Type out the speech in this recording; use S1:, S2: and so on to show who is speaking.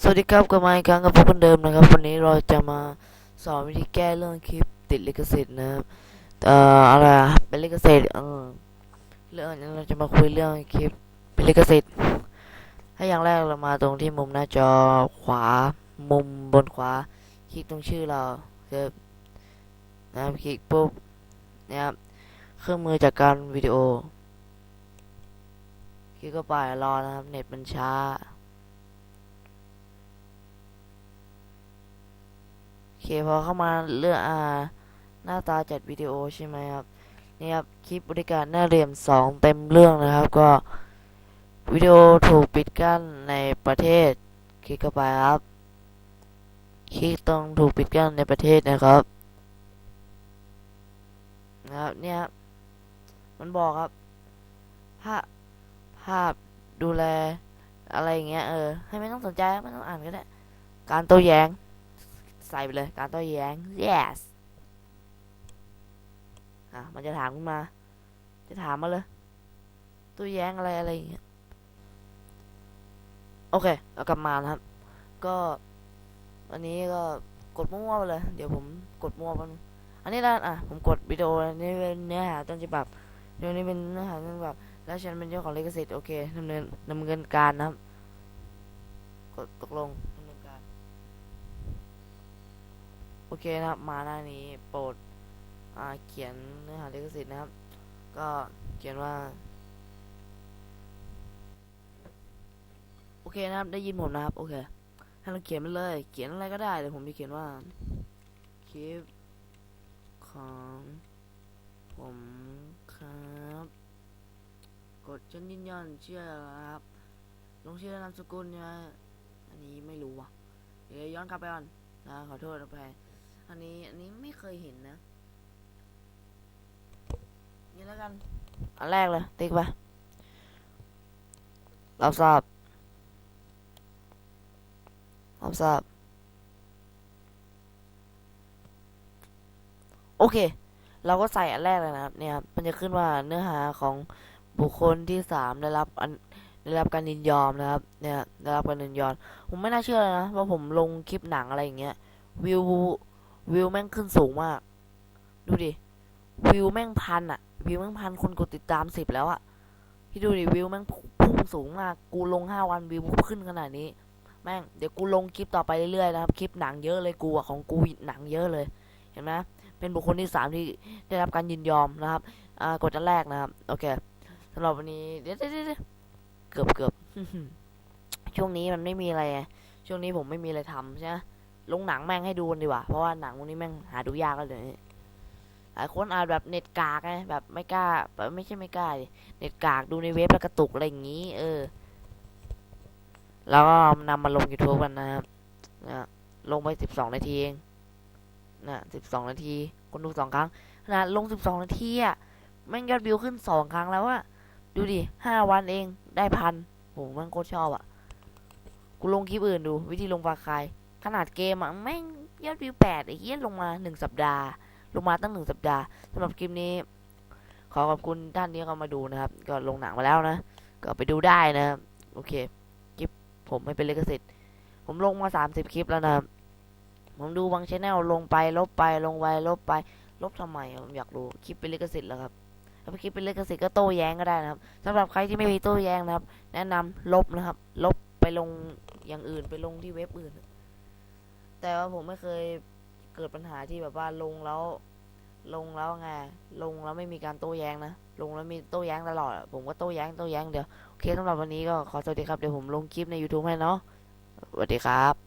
S1: สวัสดีครับกับมาอีกครั้งกับพวกคนเดิมนะครับ วันนี้เราจะมาสอนวิธีแก้เรื่องคลิปติดลิขสิทธิ์นะครับเอ่ออะไรเป็นลิขสิทธิ์เออเรื่องนี้เราจะมาคุยเรื่องคลิปเป็นลิขสิทธิ์ให้อย่างแรกเรามาตรงที่มุมหน้าจอขวามุมบนขวา คลิกตรงชื่อเราครับนะครับคลิกปุ๊บนะครับเครื่องมือจากการวิดีโอคลิกเข้าไปรอนะครับเน็ตมันช้า เคพอเข้ามาเลือกอ่าหน้าตาจัดวิดีโอใช่ไหมครับนี่ครับคลิปบริการหน้าเหลี่ยมสองเต็มเรื่องนะครับ ก็วิดีโอถูกปิดกั้นในประเทศ คลิกเข้าไปครับคลิกตรงถูกปิดกั้นในประเทศนะครับนะครับเนี่ยมันบอกครับภาพภาพดูแลอะไรอย่างเงี้ยเออให้ไม่ต้องสนใจไม่ต้องอ่านก็ได้การโต้แย้ง ใส่ไปเลยการโต้แย้ง yes อะมันจะถามขึ้นมา จะถามมาเลยโต้แย้งอะไรอะไรอย่างเงี้ยโอเคเอากลับมานะครับ ก็อันนี้ก็กดมั่วไปเลย เดี๋ยวผมกดมั่วไปนอันนี้แล้วอะผมกดวิดีโอนนี้เป็นเนื้อหาต้นฉบับเดี๋ยวนี้เป็นเนื้อหาต้นฉบับแล้วฉันเป็นเจ้าของลิขสิทธิ์โอเคดำเนินดำเนินการนะครับ กดตกลงดำเนินการ โอเคนะครับมาหน้านี้โปรดเขียนเนื้อหาลิขสิทธิ์นะครับ ก็เขียนว่า โอเคนะครับ ได้ยินผมนะครับ โอเค ให้เราเขียนไปเลย เขียนอะไรก็ได้เดี๋ยวผมจะเขียนว่าคลิปของผมครับ กดฉันยืนยันเชื่อครับ ลงชื่อนามสกุลใช่ไหมอันนี้ไม่รู้ว่ะ เดี๋ยวย้อนกลับไปก่อนนะขอโทษนะไป อันนี้อันนี้ไม่เคยเห็นนะนี่แล้วกัน อันแรกเลย ติ๊กไปรับทราบรับทราบโอเค เราก็ใส่อันแรกเลยนะครับ เนี่ยมันจะขึ้นว่าเนื้อหาของบุคคลที่สามได้รับอันได้รับการยินยอมนะครับ เนี่ยได้รับการยินยอม ผมไม่น่าเชื่อเลยนะว่าผมลงคลิปหนังอะไรอย่างเงี้ยวิว วิวแม่งขึ้นสูงมาก ดูดิ วิวแม่งพันอะวิวแม่งพันคนกดติดตามสิบแล้วอะพี่ดูดิวิวแม่งพุ่งสูงมาก กูลงห้าวันวิวขึ้นขนาดนี้ แม่งเดี๋ยวกูลงคลิปต่อไปเรื่อยๆนะครับ คลิปหนังเยอะเลยกูอะของกูหนังเยอะเลย เห็นไหมเป็นบุคคลที่สามที่ได้รับการยินยอมนะครับ อ่ากดอันแรกนะครับ โอเคสำหรับวันนี้เดี๋ยวเดี๋ยวเกือบเกือบช่วงนี้มันไม่มีอะไร ช่วงนี้ผมไม่มีอะไรทำใช่ไหม ลงหนังแม่งให้ดูนดีกว่า เพราะว่าหนังพวกนี้แม่งหาดูยากกันเลยหลายคนอาจแบบเน็ตกากไงแบบไม่กล้าแบบไม่ใช่ไม่กล้าเน็ตกากดูในเว็บแล้วกระตุกอะไรอย่างงี้ เออ แล้วก็นำมาลง YouTube กันนะครับนะลงไปสิบสองนาทีเองนะสิบสองนาที คนดูสองครั้งนาดลงสิบสองนาทีอะแม่งยอดวิวขึ้นสองครั้งแล้วอะดูดิห้าวันเองได้พันโหแม่งโคตรชอบอะกูลงคลิปอื่นดู วิธีลงฟาคาย ขนาดเกมอะแม่งยอดวิวแปดไอ้เหี้ยลงมาหนึ่งสัปดาห์ ลงมาตั้งหนึ่งสัปดาห์สำหรับคลิปนี้ ขอขอบคุณท่านที่เข้ามาดูนะครับ ก็ลงหนังมาแล้วนะ ก็ไปดูได้นะโอเคคลิปผมไม่เป็นลิขสิทธิ์ผมลงมาสามสิบคลิปแล้วนะผมดูบางชแนลลงไปลบไปลงไปลบไป ลบทำไมผมอยากรู้คลิปเป็นลิขสิทธิ์แล้วครับถ้าคลิปเป็นลิขสิทธิ์ก็โต้แย้งก็ได้นะครับสำหรับใครที่ไม่มีโต้แย้งนะครับ แนะนำลบนะครับ ลบไปลงอย่างอื่นไปลงที่เว็บอื่น แต่ว่าผมไม่เคยเกิดปัญหาที่แบบว่าลงแล้ว ลงแล้วไงลงแล้วไม่มีการโต้แย้งนะลงแล้วมีโต้แย้งตลอดผมก็โต้แย้งโต้แย้งเดี๋ยวโอเคสำหรับวันนี้ก็ขอสวัสดีครับเดี๋ยวผมลงคลิปใน YouTube ให้เนาะสวัสดีครับ